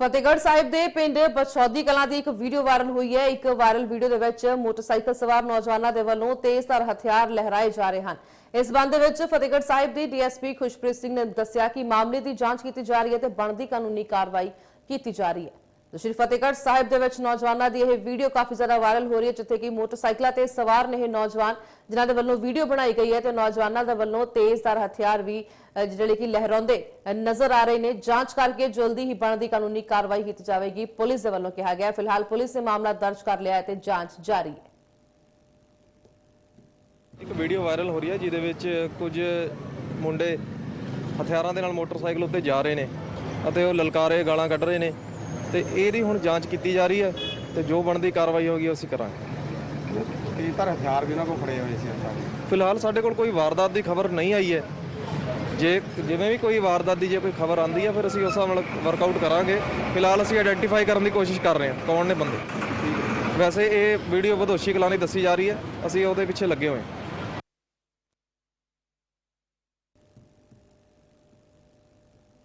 ਫਤਿਹਗੜ੍ਹ ਸਾਹਿਬ ਦੇ ਪਿੰਡ ਬਛੌਦੀ ਕਲਾਂ ਦੀ ਇੱਕ ਵੀਡੀਓ ਵਾਇਰਲ ਹੋਈ ਹੈ। ਇੱਕ ਵਾਇਰਲ ਵੀਡੀਓ ਦੇ ਵਿੱਚ ਮੋਟਰਸਾਈਕਲ ਸਵਾਰ ਨੌਜਵਾਨਾਂ ਦੇ ਵੱਲੋਂ ਤੇਜ਼ਧਾਰ ਹਥਿਆਰ ਲਹਿਰਾਏ ਜਾ ਰਹੇ ਹਨ। ਇਸ ਸੰਬੰਧ ਵਿੱਚ ਫਤਿਹਗੜ੍ਹ ਸਾਹਿਬ ਦੀ ਡੀਐਸਪੀ ਖੁਸ਼ਪ੍ਰੀਤ ਸਿੰਘ ਨੇ ਦੱਸਿਆ ਕਿ ਮਾਮਲੇ ਦੀ ਜਾਂਚ ਕੀਤੀ ਜਾ ਰਹੀ ਹੈ ਤੇ ਬਣਦੀ ਕਾਨੂੰਨੀ ਕਾਰਵਾਈ ਕੀਤੀ ਜਾ ਰਹੀ ਹੈ। ਸ਼੍ਰੀ ਫਤਿਹਗੜ੍ਹ ਸਾਹਿਬ ਦੇ ਵਿੱਚ ਨੌਜਵਾਨਾਂ ਦੀ ਇਹ ਵੀਡੀਓ ਕਾਫੀ ਜ਼ਿਆਦਾ ਵਾਇਰਲ ਹੋ ਰਹੀ ਹੈ, ਜਿੱਥੇ ਕਿ ਮੋਟਰਸਾਈਕਲਾਂ ਤੇ ਸਵਾਰ ਨੇ ਇਹ ਨੌਜਵਾਨ, ਜਿਨ੍ਹਾਂ ਦੇ ਵੱਲੋਂ ਵੀਡੀਓ ਬਣਾਈ ਗਈ ਹੈ ਤੇ ਨੌਜਵਾਨਾਂ ਦੇ ਵੱਲੋਂ ਤੇਜ਼ਧਾਰ ਹਥਿਆਰ ਵੀ ਜਿਹੜੇ ਕਿ ਲਹਿਰਾਉਂਦੇ ਨਜ਼ਰ ਆ ਰਹੇ ਨੇ। ਜਾਂਚ ਕਰਕੇ ਜਲਦੀ ਹੀ ਬਣਦੀ ਕਾਨੂੰਨੀ ਕਾਰਵਾਈ ਕੀਤੀ ਜਾਵੇਗੀ, ਪੁਲਿਸ ਦੇ ਵੱਲੋਂ ਕਿਹਾ ਗਿਆ। ਫਿਲਹਾਲ ਪੁਲਿਸ ਨੇ ਮਾਮਲਾ ਦਰਜ ਕਰ ਲਿਆ ਹੈ ਤੇ ਜਾਂਚ ਜਾਰੀ ਹੈ। ਇੱਕ ਵੀਡੀਓ ਵਾਇਰਲ ਹੋ ਰਹੀ ਹੈ, ਜਿਹਦੇ ਵਿੱਚ ਕੁਝ ਮੁੰਡੇ ਹਥਿਆਰਾਂ ਦੇ ਨਾਲ ਮੋਟਰਸਾਈਕਲ ਉੱਤੇ ਜਾ ਰਹੇ ਨੇ ਅਤੇ ਉਹ ਲਲਕਾਰੇ ਗਾਲਾਂ ਕੱਢ ਰਹੇ ਨੇ। ਤੇ ਇਹਦੀ ਹੁਣ ਜਾਂਚ ਕੀਤੀ ਜਾ ਰਹੀ ਹੈ ਤੇ ਜੋ ਬਣਦੀ ਕਾਰਵਾਈ ਹੋਗੀ ਅਸੀਂ ਕਰਾਂਗੇ। ਤੇਜ਼ ਧਾਰ ਹਥਿਆਰ ਵੀ ਉਹਨਾਂ ਕੋਲ ਫੜੇ ਹੋਏ ਸੀ ਆਪਾਂ। ਫਿਲਹਾਲ ਸਾਡੇ ਕੋਲ ਕੋਈ ਵਾਰਦਾਤ ਦੀ ਖਬਰ ਨਹੀਂ ਆਈ ਹੈ। ਜੇ ਜਿਵੇਂ ਵੀ ਕੋਈ ਵਾਰਦਾਤ ਦੀ ਜੇ ਕੋਈ ਖਬਰ ਆਂਦੀ ਹੈ ਫਿਰ ਅਸੀਂ ਉਸ ਨਾਲ ਵਰਕਆਊਟ ਕਰਾਂਗੇ। ਫਿਲਹਾਲ ਅਸੀਂ ਆਇਡੈਂਟੀਫਾਈ ਕਰਨ ਦੀ ਕੋਸ਼ਿਸ਼ ਕਰ ਰਹੇ ਹਾਂ ਕੌਣ ਨੇ ਬੰਦੇ। ਵੈਸੇ ਇਹ ਵੀਡੀਓ ਵਧੋਸ਼ੀ ਕਲਾਂ ਦੀ ਦੱਸੀ ਜਾ ਰਹੀ ਹੈ ਅਸੀਂ ਉਹਦੇ ਪਿੱਛੇ ਲੱਗੇ ਹੋਏ ਹਾਂ।